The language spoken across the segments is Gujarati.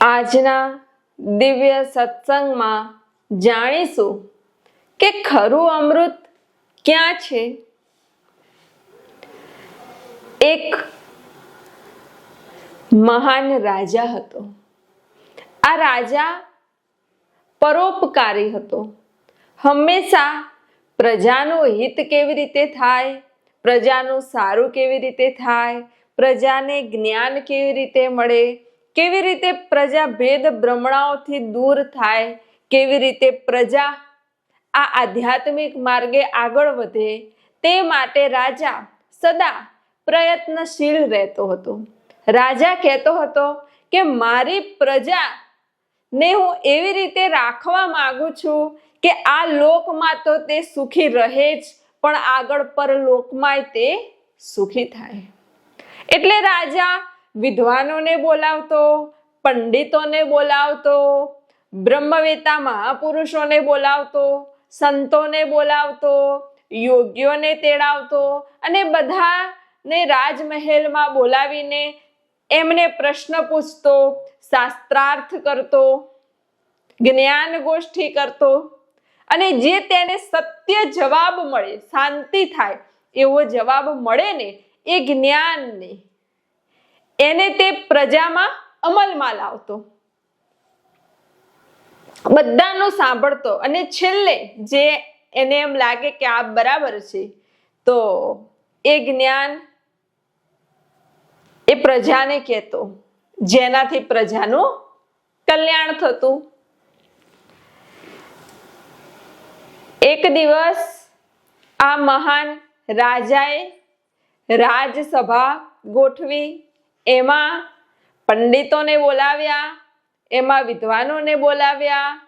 આજના દિવ્ય સત્સંગમાં જાણીશું કે ખરું અમૃત ક્યાં છે? એક મહાન રાજા હતો. આ રાજા પરોપકારી હતો. હંમેશા પ્રજાનું હિત કેવી રીતે થાય, પ્રજાનું સારું કેવી રીતે થાય, પ્રજાને જ્ઞાન કેવી રીતે મળે કેવી રીતે પ્રજા ભેદ ભ્રમણાઓથી દૂર થાય? કેવી રીતે પ્રજા આ આધ્યાત્મિક માર્ગે આગળ વધે? તે માટે રાજા સદા પ્રયત્નશીલ રહેતો હતો. રાજા કહેતો હતો કે, મારી પ્રજા ને હું એવી રીતે રાખવા માંગુ છું કે આ લોકમાં તો તે સુખી રહે જ, પણ આગળ પર લોકમાંય તે સુખી થાય. એટલે રાજા વિદ્વાનોને બોલાવતો, પંડિતોને બોલાવતો, બ્રહ્મવેતા મહાપુરુષોને બોલાવતો, સંતોને બોલાવતો, યોગ્યોને તેડાવતો અને બધાને રાજમહેલમાં બોલાવીને એમને પ્રશ્ન પૂછતો, શાસ્ત્રાર્થ કરતો, જ્ઞાન ગોષ્ઠી કરતો અને જે તેને સત્ય જવાબ મળે, શાંતિ થાય, એવો જવાબ મળે ને એ જ્ઞાનને. એને તે પ્રજામાં અમલમાં લાવતો. બધાનું સાંભળતો. અને છેલ્લે જે એને એમ લાગે કે આ બરાબર છે, તો એ જ્ઞાન એ પ્રજાને કહેતો. જેનાથી પ્રજાનું કલ્યાણ થતું. એક દિવસ આ મહાન રાજાએ રાજસભા ગોઠવી એમાં પંડિતોને બોલાવ્યા, એમાં વિદ્વાનોને બોલાવ્યા,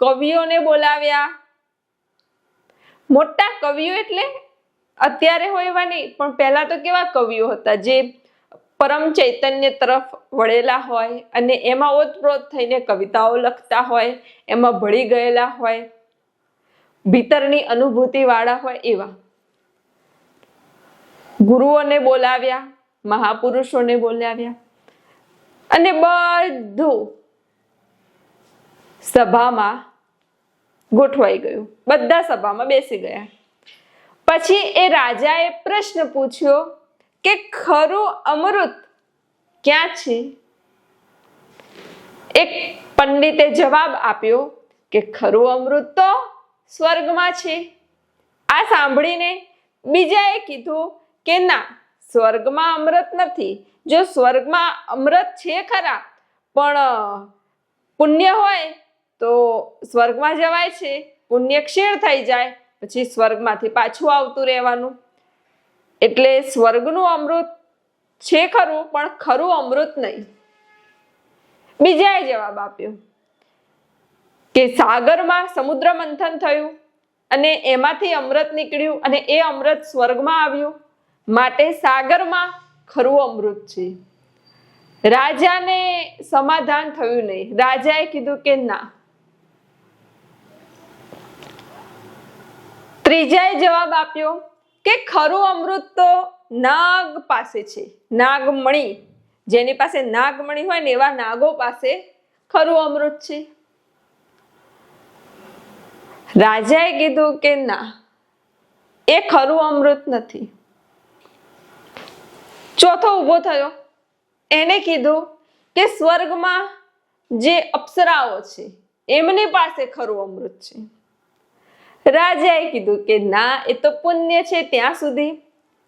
કવિઓને બોલાવ્યા. મોટા કવિઓ એટલે અત્યારે હોય એવા નહીં, પણ પહેલા તો કેવા કવિઓ હતા જે પરમ ચૈતન્ય તરફ વળેલા હોય અને એમાં ઓતપ્રોત થઈને કવિતાઓ લખતા હોય, એમાં ભળી ગયેલા હોય, ભીતરની અનુભૂતિવાળા હોય એવા. ગુરુઓને બોલાવ્યા મહાપુરુષોને બોલાવ્યા અને બધું સભામાં ગોઠવાઈ ગયું. બધા સભામાં બેસી ગયા. પછી એ રાજાએ પ્રશ્ન પૂછ્યો કે ખરું અમૃત ક્યાં છે? એક પંડિતે જવાબ આપ્યો કે ખરું અમૃત તો સ્વર્ગમાં છે. આ સાંભળીને બીજાએ કીધું કે ના સ્વર્ગમાં અમૃત નથી. જો સ્વર્ગમાં અમૃત છે ખરા, પણ પુણ્ય હોય, તો સ્વર્ગમાં જવાય છે. પુણ્ય ક્ષીણ થઈ જાય, પછી સ્વર્ગમાંથી પાછું આવતું રહેવાનું. એટલે સ્વર્ગનું અમૃત છે ખરું, પણ ખરું અમૃત નહીં. બીજાએ જવાબ આપ્યો કે સાગરમાં સમુદ્ર મંથન થયું અને એમાંથી અમૃત નીકળ્યું અને એ અમૃત સ્વર્ગમાં આવ્યું. માટે સાગરમાં ખરું અમૃત છે. રાજાને સમાધાન થયું નહીં. રાજાએ કીધું કે ના. ત્રીજાએ જવાબ આપ્યો કે ખરું અમૃત તો નાગ પાસે છે. નાગમણી. જેની પાસે નાગમણી હોય ને એવા નાગો પાસે ખરું અમૃત છે. રાજાએ કીધું કે ના. એ ખરું અમૃત નથી. ચોથો ઊભો થયો. એને કીધું કે સ્વર્ગમાં જે અપ્સરાઓ છે, એમની પાસે ખરું અમૃત છે. રાજાએ કીધું કે ના, એ તો પુણ્ય છે ત્યાં સુધી.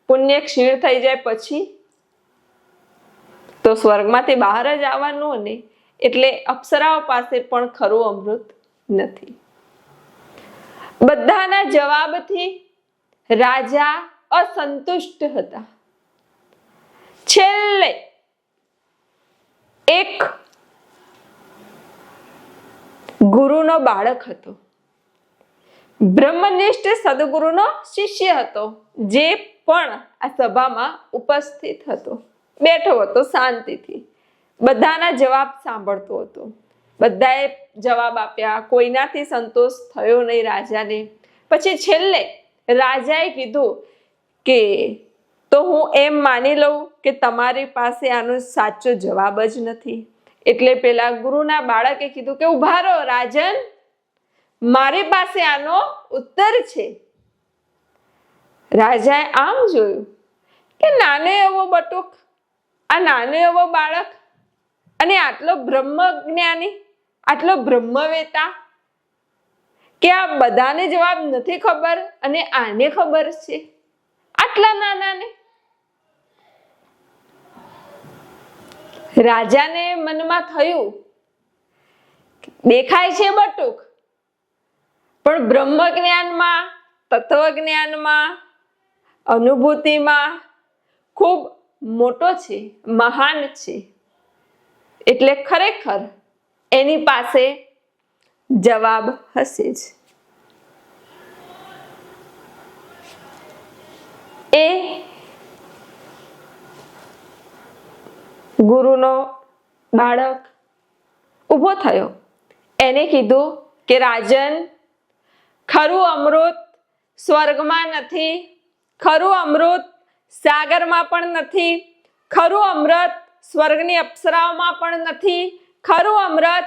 પુણ્ય ક્ષીણ થઈ જાય પછી તો સ્વર્ગમાંથી બહાર જ આવવાનું ને એટલે અપ્સરાઓ પાસે પણ ખરું અમૃત નથી. બધાના જવાબથી રાજા અસંતુષ્ટ હતા. છેલ્લે એક ગુરુનો બાળક હતો. બ્રહ્મનિષ્ઠ સદગુરુનો શિષ્ય હતો, જે પણ આ સભામાં ઉપસ્થિત હતો. બેઠો હતો શાંતિથી. બધાના જવાબ સાંભળતો હતો. બધાએ જવાબ આપ્યા, કોઈનાથી સંતોષ થયો નહીં રાજાને? પછી છેલ્લે રાજાએ કીધું કે તો હું એમ માની લઉં કે તમારી પાસે આનો સાચો જવાબ જ નથી. એટલે પેલા ગુરુના બાળકે કીધું કે, ઊભા રહો, રાજન. મારી પાસે આનો ઉત્તર છે. રાજાએ આમ જોયું કે, નાનો એવો બટુક, આ નાનો એવો બાળક અને આટલો બ્રહ્મ જ્ઞાની આટલો બ્રહ્મવેતા કે આ બધાને જવાબ નથી ખબર અને આને ખબર છે? આટલા નાનાને રાજાને મનમાં થયું, દેખાય છે બટુક, પણ બ્રહ્મ જ્ઞાનમાં તત્વ જ્ઞાનમાં અનુભૂતિમાં ખૂબ મોટો છે, મહાન છે. એટલે ખરેખર એની પાસે જવાબ હશે જ. એ ગુરુનો બાળક ઊભો થયો. એને કીધું કે, રાજન, ખરું અમૃત સ્વર્ગમાં નથી, ખરું અમૃત સાગરમાં પણ નથી, ખરું અમૃત સ્વર્ગની અપ્સરાઓમાં પણ નથી, ખરું અમૃત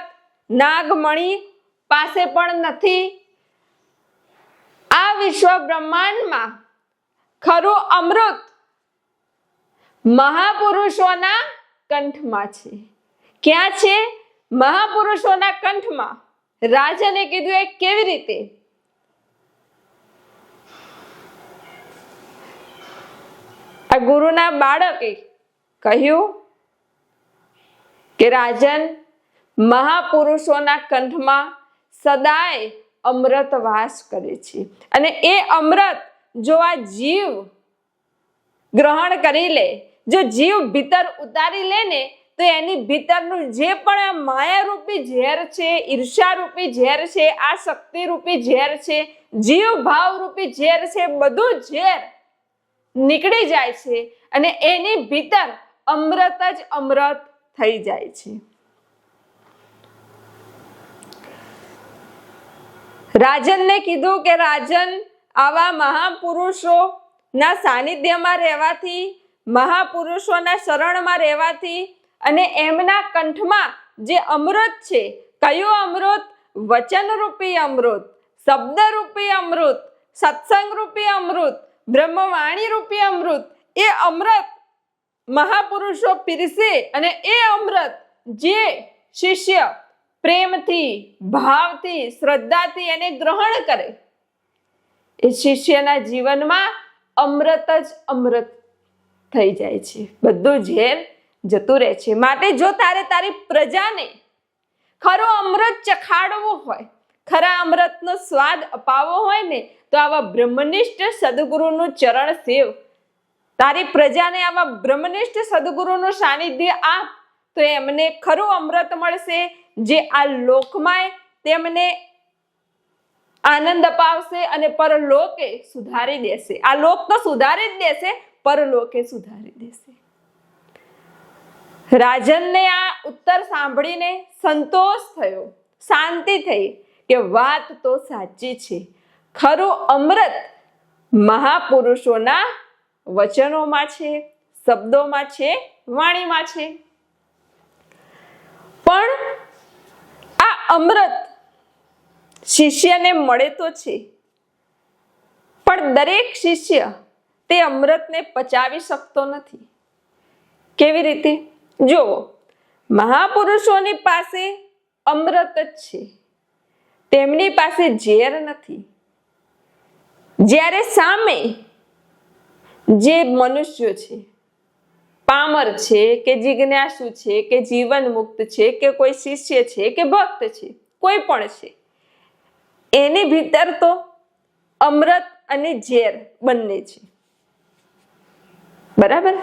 નાગમણી પાસે પણ નથી. આ વિશ્વ બ્રહ્માંડમાં ખરું અમૃત મહાપુરુષોના કંઠમાં છે. ક્યાં છે? મહાપુરુષોના કંઠમાં. રાજને કીધું એ કેવી રીતે? આ ગુરુના બાળકે કહ્યું કે રાજન, મહાપુરુષોના કંઠમાં સદાય અમૃત વાસ કરે છે. અને એ અમૃત જો આ જીવ ગ્રહણ કરી લે જો જીવ ભીતર ઉતારી લે ને, તો એની ભીતરનું જે પણ માયારૂપી ઝેર છે, ઈર્ષારૂપી ઝેર છે, આ શક્તિરૂપી ઝેર છે જીવ ભાવરૂપી ઝેર છે, બધું ઝેર નીકળી જાય છે અને એની ભીતર અમૃત જ અમૃત થઈ જાય છે. રાજનને કીધું કે રાજન, આવા મહાપુરુષોના સાનિધ્યમાં રહેવાથી મહાપુરુષોના શરણમાં રહેવાથી અને એમના કંઠમાં જે અમૃત છે, કયું અમૃત? વચનરૂપી અમૃત, શબ્દરૂપી અમૃત, સત્સંગરૂપી અમૃત બ્રહ્મવાણી રૂપી અમૃત, એ અમૃત મહાપુરુષો પીરસે અને એ અમૃત જે શિષ્ય પ્રેમથી, ભાવથી, શ્રદ્ધાથી એને ગ્રહણ કરે. એ શિષ્યના જીવનમાં અમૃત જ અમૃત થઈ જાય છે. બધું ઝેર જતું રહે છે. માટે જો તારે તારી પ્રજાને ખરો અમૃત ચખાડવો હોય, ખરા અમૃતનો સ્વાદ અપાવવો હોય ને, તો આવા બ્રહ્મનિષ્ઠ સદગુરુનું ચરણ સેવ. તારી પ્રજાને આવા બ્રહ્મનિષ્ઠ સદગુરુનું સાનિધ્ય આપ, તો એમને ખરું અમૃત મળશે, જે આ લોકમાંય તેમને આનંદ અપાવશે અને પરલોકે સુધારી દેશે. આ લોક તો સુધારી જ દેશે પરલોકે સુધારી દેશે. રાજનને આ ઉત્તર સાંભળીને સંતોષ થયો. શાંતિ થઈ કે વાત તો સાચી છે. ખરું અમૃત મહાપુરુષોના વચનોમાં છે, શબ્દોમાં છે, વાણીમાં છે. પણ આ અમૃત શિષ્યને મળે તો છે. પણ દરેક શિષ્ય તે અમૃતને પચાવી શકતો નથી. કેવી રીતે? જુઓ, મહાપુરુષોની પાસે અમૃત જ છે. તેમની પાસે ઝેર નથી. જ્યારે સામે જે મનુષ્યો છે, પામર છે કે જિજ્ઞાસુ છે કે જીવન મુક્ત છે કે કોઈ શિષ્ય છે કે ભક્ત છે, કોઈ પણ છે, એની ભીતર તો અમૃત અને ઝેર બંને છે. બરાબર?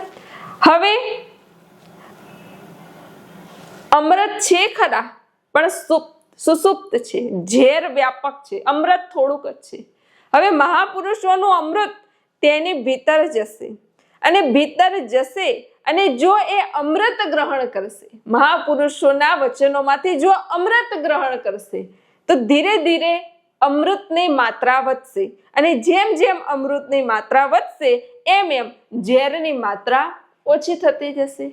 હવે અમૃત છે ખરા, પણ સુસુપ્ત છે, ઝેર વ્યાપક છે, અમૃત થોડુંક જ છે. હવે મહાપુરુષોનું અમૃત તેની ભીતર જશે અને ભીતર જશે અને જો એ અમૃત ગ્રહણ કરશે, મહાપુરુષોના વચનોમાંથી જો અમૃત ગ્રહણ કરશે, તો ધીરે ધીરે અમૃતની માત્રા વધશે અને જેમ જેમ અમૃતની માત્રા વધશે એમ એમ ઝેરની માત્રા ઓછી થતી જશે.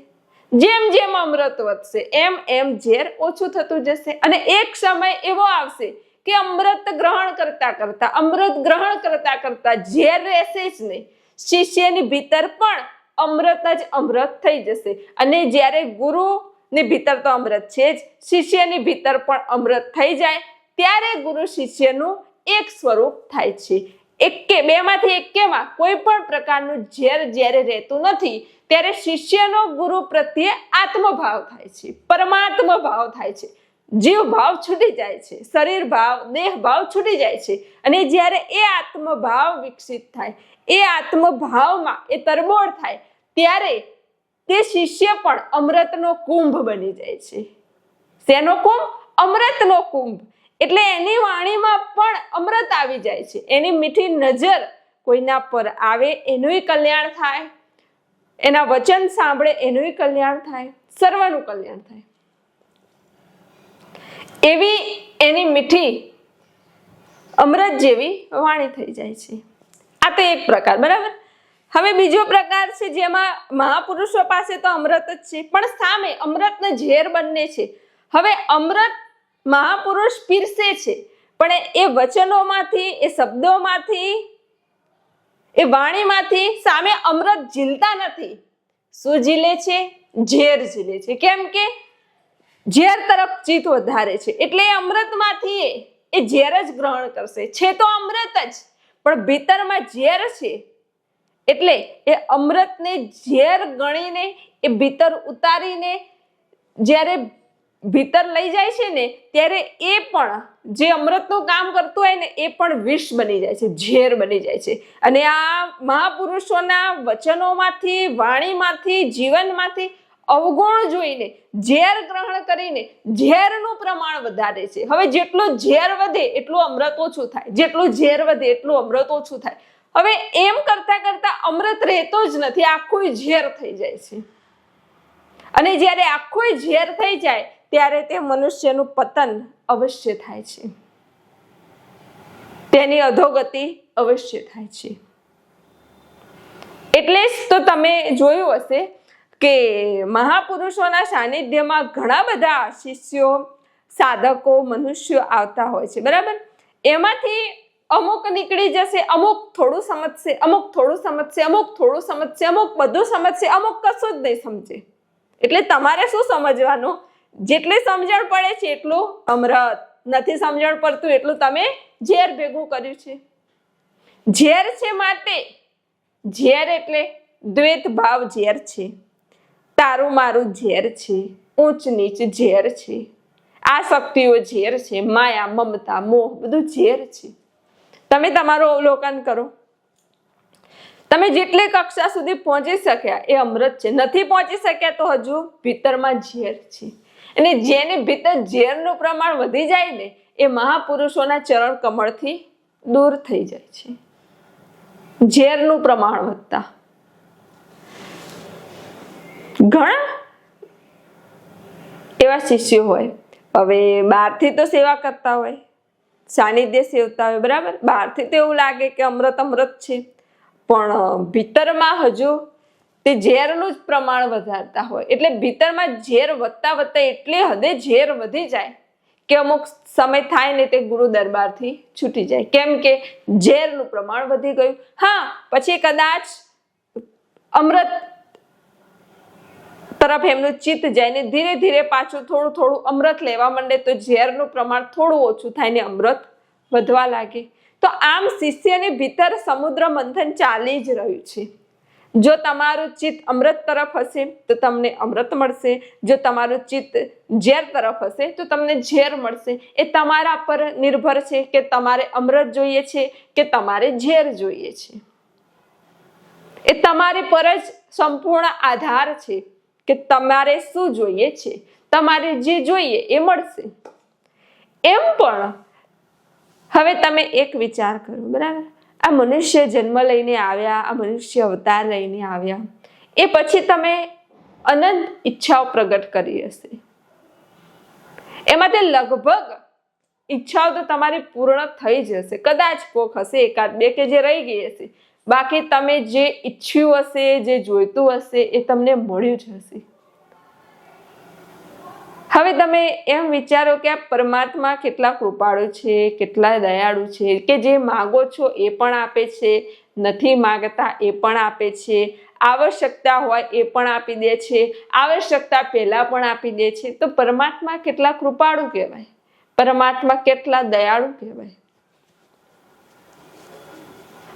જેમ જેમ અમૃત વધશે, એમ એમ ઝેર ઓછું થતું જશે. અને એક સમય એવો આવશે કે અમૃત ગ્રહણ કરતા કરતા, અમૃત ગ્રહણ કરતા કરતા ઝેર રહેશે જ નહીં. શિષ્યની ભીતર પણ અમૃત જ અમૃત થઈ જશે. અને જ્યારે ગુરુ ની ભીતર તો અમૃત છે જ, શિષ્યની ભીતર પણ અમૃત થઈ જાય, ત્યારે ગુરુ શિષ્યનું એક સ્વરૂપ થાય છે. એકે, બેમાંથી એકેમાં કોઈ પણ પ્રકારનું ઝેર જ્યારે રહેતું નથી. ત્યારે શિષ્યનો ગુરુ પ્રત્યે આત્મભાવ થાય છે, પરમાત્મ ભાવ થાય છે. જીવ ભાવ છૂટી જાય છે, શરીર ભાવ, દેહ ભાવ છૂટી જાય છે. અને જ્યારે એ આત્મભાવ વિકસિત થાય, એ આત્મભાવમાં એ તરબોળ થાય, ત્યારે તે શિષ્ય પણ અમૃતનો કુંભ બની જાય છે. શેનો કુંભ? અમૃતનો કુંભ. એટલે એની વાણીમાં પણ અમૃત આવી જાય છે. એની મીઠી નજર કોઈના પર આવે એનુંય કલ્યાણ થાય. એના વચન સાંભળે એનુંય કલ્યાણ થાય. સર્વનું કલ્યાણ થાય. એવી એની મીઠી અમૃત જેવી વાણી થઈ જાય છે. આ તો એક પ્રકાર, બરાબર? હવે બીજો પ્રકાર છે જેમાં મહાપુરુષો પાસે તો અમૃત જ છે. પણ સામે અમૃતને ઝેર બંને છે. હવે અમૃત મહાપુરુષ પીરસે છે. પણ એ વચનોમાંથી, એ શબ્દોમાંથી, એ વાણીમાંથી સામે અમૃત ઝીલતા નથી. શું ઝીલે છે? ઝેર ઝીલે છે. કેમ કે ઝેર તરફ ચિત્ત વધારે છે. એટલે એ અમૃતમાંથી એ ઝેર જ ગ્રહણ કરશે. છે તો અમૃત જ, પણ ભીતરમાં ઝેર છે. એટલે એ અમૃતને ઝેર ગણીને, એ ભીતર ઉતારીને જ્યારે ભીતર લઈ જાય છે ને, ત્યારે એ પણ જે અમૃતનું કામ કરતું હોય ને, એ પણ વિષ બની જાય છે, ઝેર બની જાય છે. અને આ મહાપુરુષોના વચનોમાંથી, વાણીમાંથી, જીવનમાંથી અવગુણ જોઈને, ઝેર ગ્રહણ કરીને ઝેરનું પ્રમાણ વધારે છે. હવે જેટલું ઝેર વધે, એટલું અમૃત ઓછું થાય. જેટલું ઝેર વધે, એટલું અમૃત ઓછું થાય. હવે એમ કરતા કરતા અમૃત રહેતો જ નથી આખું ઝેર થઈ જાય છે. અને જ્યારે આખું ઝેર થઈ જાય ત્યારે તે મનુષ્યનું પતન અવશ્ય થાય છે. તેની અધોગતિ અવશ્ય થાય છે. એટલે જ તો તમે જોયું હશે કે મહાપુરુષોના સાનિધ્યમાં ઘણા બધા શિષ્યો, સાધકો, મનુષ્યો આવતા હોય છે. બરાબર? એમાંથી અમુક નીકળી જશે, અમુક થોડું સમજશે, અમુક થોડું સમજશે, અમુક થોડું સમજશે, અમુક બધું સમજશે, અમુક કશું જ નહીં સમજે. એટલે તમારે શું સમજવાનું? જેટલી સમજણ પડે છે એટલું અમૃત નથી સમજણ પડતું એટલું તમે ઝેર ભેગું કર્યું છે. ઝેર છે માટે, ઝેર એટલે દ્વૈત ભાવ ઝેર છે. તારું મારું ઝેર છે, ઊંચ નીચ ઝેર છે. આ શક્તિઓ ઝેર છે, માયા, મમતા, મોહ, બધું ઝેર છે. તમે તમારું અવલોકન કરો. તમે જેટલી કક્ષા સુધી પહોંચી શક્યા એ અમૃત છે. નથી પહોંચી શક્યા તો હજુ ભીતરમાં ઝેર છે. અને જેની ભીતર ઝેરનું પ્રમાણ વધી જાય ને, એ મહાપુરુષોના ચરણ કમળથી દૂર થઈ જાય છે. ઝેરનું પ્રમાણ વધતા. ઘણા એવા શિષ્યો હોય, હવે બહારથી તો સેવા કરતા હોય, સાનિધ્ય સેવતા હોય, બરાબર? બહારથી તો એવું લાગે કે અમૃત અમૃત છે. પણ ભીતરમાં હજુ તે ઝેરનું જ પ્રમાણ વધારતા હોય. એટલે ભીતરમાં ઝેર વધતા વધતા એટલી હદે ઝેર વધી જાય કે અમુક સમય થાય ને તે ગુરુ દરબારથી છૂટી જાય. કેમ કે ઝેરનું પ્રમાણ વધી ગયું. હા, પછી કદાચ અમૃત તરફ એમનું ચિત્ત જાય ને ધીરે ધીરે પાછું થોડું થોડું અમૃત લેવા માંડે તો ઝેરનું પ્રમાણ થોડું ઓછું થાય ને અમૃત વધવા લાગે. તો આમ શિષ્યની ભીતર સમુદ્ર મંથન ચાલી જ રહ્યું છે. જો તમારું ચિત્ત અમૃત તરફ હશે, તો તમને અમૃત મળશે. જો તમારું ચિત્ત ઝેર તરફ હશે, તો તમને ઝેર મળશે. એ તમારા પર નિર્ભર છે કે તમારે અમૃત જોઈએ છે કે તમારે ઝેર જોઈએ છે. એ તમારી પર જ સંપૂર્ણ આધાર છે કે તમારે શું જોઈએ છે. તમારે જે જોઈએ એ મળશે. એમ પણ હવે તમે એક વિચાર કરો, બરાબર? આ મનુષ્ય જન્મ લઈને આવ્યા, આ મનુષ્ય અવતાર લઈને આવ્યા. એ પછી તમે અનંત ઈચ્છાઓ પ્રગટ કરી હશે. એમાંથી લગભગ ઈચ્છાઓ તો તમારી પૂર્ણ થઈ જશે કદાચ કોક હશે, એકાદ બે કે જે રહી ગઈ હશે. બાકી તમે જે ઈચ્છ્યું હશે, જે જોઈતું હશે, એ તમને મળ્યું જ હશે. હવે તમે એમ વિચારો કે આ પરમાત્મા કેટલા કૃપાળુ છે, કેટલા દયાળુ છે, કે જે માગો છો એ પણ આપે છે, નથી માગતા એ પણ આપે છે, આવશ્યકતા હોય એ પણ આપી દે છે, આવશ્યકતા પહેલાં પણ આપી દે છે. તો પરમાત્મા કેટલા કૃપાળુ કહેવાય? પરમાત્મા કેટલા દયાળુ કહેવાય?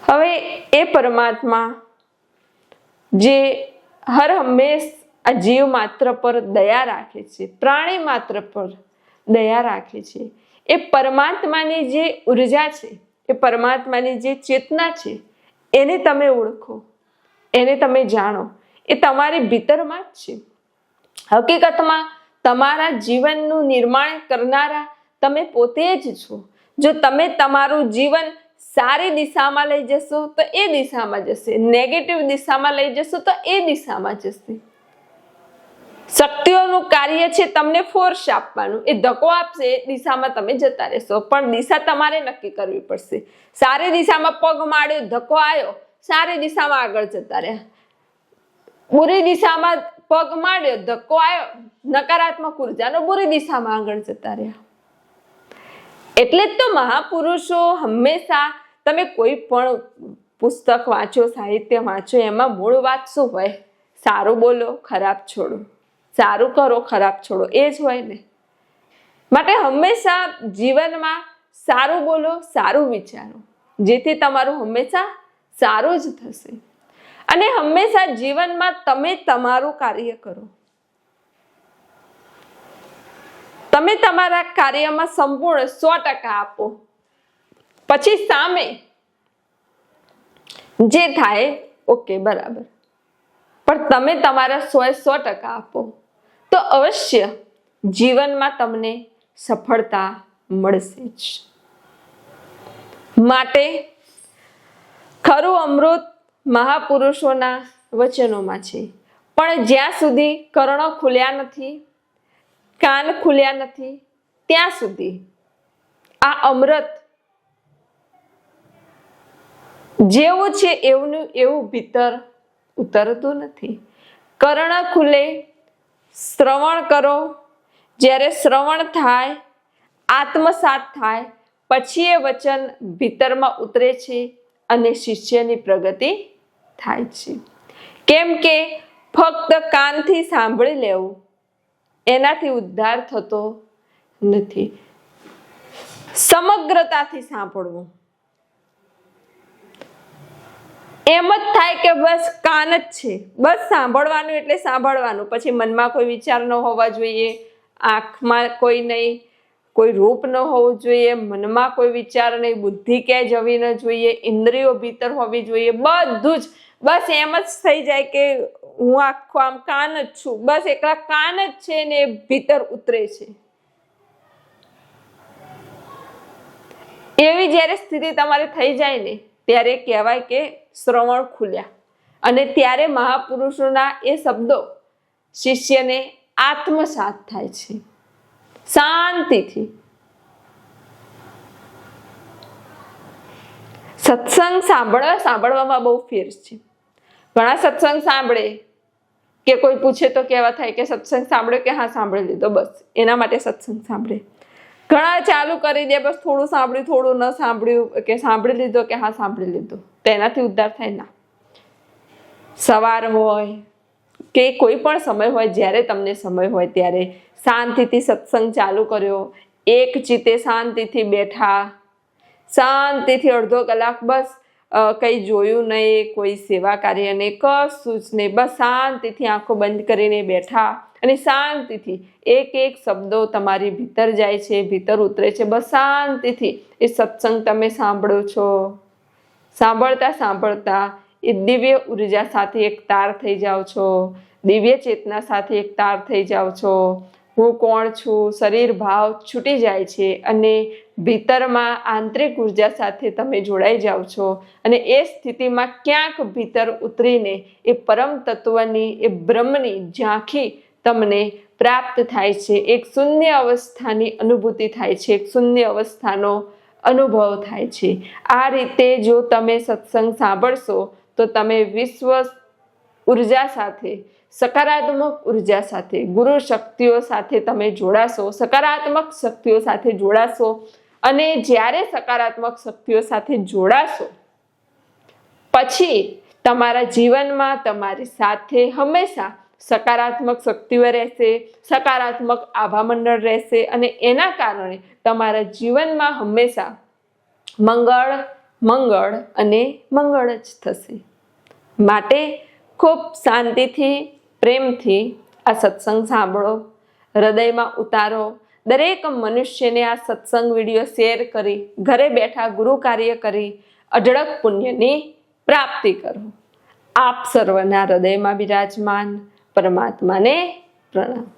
હવે એ પરમાત્મા જે હર હંમેશ આ જીવ માત્ર પર દયા રાખે છે, પ્રાણી માત્ર પર દયા રાખે છે. એ પરમાત્માની જે ઊર્જા છે, એ પરમાત્માની જે ચેતના છે, એને તમે ઓળખો, એને તમે જાણો. એ તમારી ભીતરમાં જ છે. હકીકતમાં તમારા જીવનનું નિર્માણ કરનારા તમે પોતે જ છો. જો તમે તમારું જીવન સારી દિશામાં લઈ જશો, તો એ દિશામાં જશે. નેગેટિવ દિશામાં લઈ જશો, તો એ દિશામાં જશે. શક્તિઓનું કાર્ય છે તમને ફોર્સ આપવાનું. એ ધક્કો આપશે એ દિશામાં તમે જતા રહેશો. પણ દિશા તમારે નક્કી કરવી પડશે. સારી દિશામાં પગ માળ્યો ધક્કો આવ્યો, સારી દિશામાં આગળ જતા રહ્યા. બુરી દિશામાં પગ માળ્યો ધક્કો આવ્યો, નકારાત્મક ઉર્જાનો બુરી દિશામાં આગળ જતા રહ્યા. એટલે જ તો મહાપુરુષો હંમેશા તમે કોઈ પણ પુસ્તક વાંચો, સાહિત્ય વાંચો, એમાં મૂળ વાત શું હોય? સારું બોલો, ખરાબ છોડો. સારું કરો, ખરાબ છોડો, એ જ હોય ને. માટે હંમેશા જીવનમાં સારું બોલો, સારું વિચારો, જેથી તમારું હંમેશા સારું જ થશે. અને હંમેશા જીવનમાં તમે તમારું કાર્ય કરો. તમે તમારા કાર્યમાં સંપૂર્ણ સો ટકા આપો. પછી સામે જે થાય, ઓકે, બરાબર. પણ તમે તમારા સો સો ટકા આપો. તો અવશ્ય જીવનમાં તમને સફળતા મળશે જ. માટે ખરું અમૃત મહાપુરુષોના વચનોમાં છે. પણ જ્યાં સુધી કર્ણો ખુલ્યા નથી, કાન ખુલ્યા નથી, ત્યાં સુધી આ અમૃત જેવું છે એવું એવું ભીતર ઉતરતું નથી. કર્ણ ખુલે શ્રવણ કરો. જ્યારે શ્રવણ થાય, આત્મસાત થાય, પછી એ વચન ભીતરમાં ઉતરે છે અને શિષ્યની પ્રગતિ થાય છે. કેમ કે ફક્ત કાનથી સાંભળી લેવું, એનાથી ઉદ્ધાર થતો નથી. સમગ્રતાથી સાંભળવું. એમ જ થાય કે બસ કાન જ છે. બસ સાંભળવાનું એટલે સાંભળવાનું. પછી મનમાં કોઈ વિચાર ન હોવા જોઈએ. આંખમાં કોઈ નહીં. કોઈ રૂપ ન હોવું જોઈએ. મનમાં કોઈ વિચાર નહીં. બુદ્ધિ ક્યાંય જવી ન જોઈએ. ઇન્દ્રિયો ભીતર હોવી જોઈએ. બધું જ. બસ એમ જ થઈ જાય કે હું આખો આમ કાન જ છું. બસ એકલા કાન જ છે ને એ ભીતર ઉતરે છે. એવી જ્યારે સ્થિતિ તમારે થઈ જાય ને, ત્યારે કહેવાય કે શ્રવણ ખુલ્યા. અને ત્યારે મહાપુરુષોના એ શબ્દો શિષ્યને આત્મસાત થાય છે. શાંતિથી. સત્સંગ સાંભળવા સાંભળવામાં બહુ ફેર છે. ઘણા સત્સંગ સાંભળે કે કોઈ પૂછે તો કેવા થાય કે સત્સંગ સાંભળ્યો કે હા, સાંભળી લીધો, બસ. એના માટે સત્સંગ સાંભળે. ઘણા ચાલુ કરી દે, બસ થોડું સાંભળ્યું, થોડું ન સાંભળ્યું, કે સાંભળી લીધો કે હા સાંભળી લીધો. તેનાથી ઉદ્ધાર થાય ના. સવાર હોય કે કોઈ પણ સમય હોય, જ્યારે તમને સમય હોય ત્યારે શાંતિથી સત્સંગ ચાલુ કર્યો. એક ચિત્તે શાંતિથી બેઠા, શાંતિથી અડધો કલાક બસ કંઈ જોયું નહીં, કોઈ સેવા કાર્ય નહીં, કશું જ નહીં, બસ શાંતિથી આંખો બંધ કરીને બેઠા. અને શાંતિથી એક એક શબ્દો તમારી ભીતર જાય છે, ભીતર ઉતરે છે. બસ શાંતિથી એ સત્સંગ તમે સાંભળો છો. સાંભળતા સાંભળતા એ દિવ્ય ઊર્જા સાથે એક તાર થઈ જાઓ છો. દિવ્ય ચેતના સાથે એક તાર થઈ જાઓ છો. હું કોણ છું? શરીર ભાવ છૂટી જાય છે અને ભીતરમાં આંતરિક ઊર્જા સાથે તમે જોડાઈ જાઓ છો. અને એ સ્થિતિમાં ક્યાંક ભીતર ઉતરીને એ પરમ તત્વની, એ બ્રહ્મની ઝાંખી તમને પ્રાપ્ત થાય છે. એક શૂન્ય અવસ્થાની અનુભૂતિ થાય છે. એક શૂન્ય અવસ્થાનો અનુભવ થાય છે. આ રીતે જો તમે સત્સંગ સાંભળશો, તો તમે વિશ્વ ઊર્જા સાથે, સકારાત્મક ઊર્જા સાથે, ગુરુ શક્તિઓ સાથે તમે જોડાશો, સકારાત્મક શક્તિઓ સાથે જોડાશો અને જ્યારે સકારાત્મક શક્તિઓ સાથે જોડાશો, પછી તમારા જીવનમાં તમારી સાથે હંમેશા સકારાત્મક શક્તિઓ રહેશે, સકારાત્મક આભામંડળ રહેશે અને એના કારણે તમારા જીવનમાં હંમેશા મંગળ મંગળ અને મંગળ જ થશે. માટે ખૂબ શાંતિથી, પ્રેમથી આ સત્સંગ સાંભળો, હૃદયમાં ઉતારો. દરેક મનુષ્યને આ સત્સંગ વીડિયો શેર કરી, ઘરે બેઠા ગુરુ કાર્ય કરી, અઢળક પુણ્યની પ્રાપ્તિ કરો. આપ સર્વના હૃદયમાં બિરાજમાન. પરમાત્માને પ્રણામ.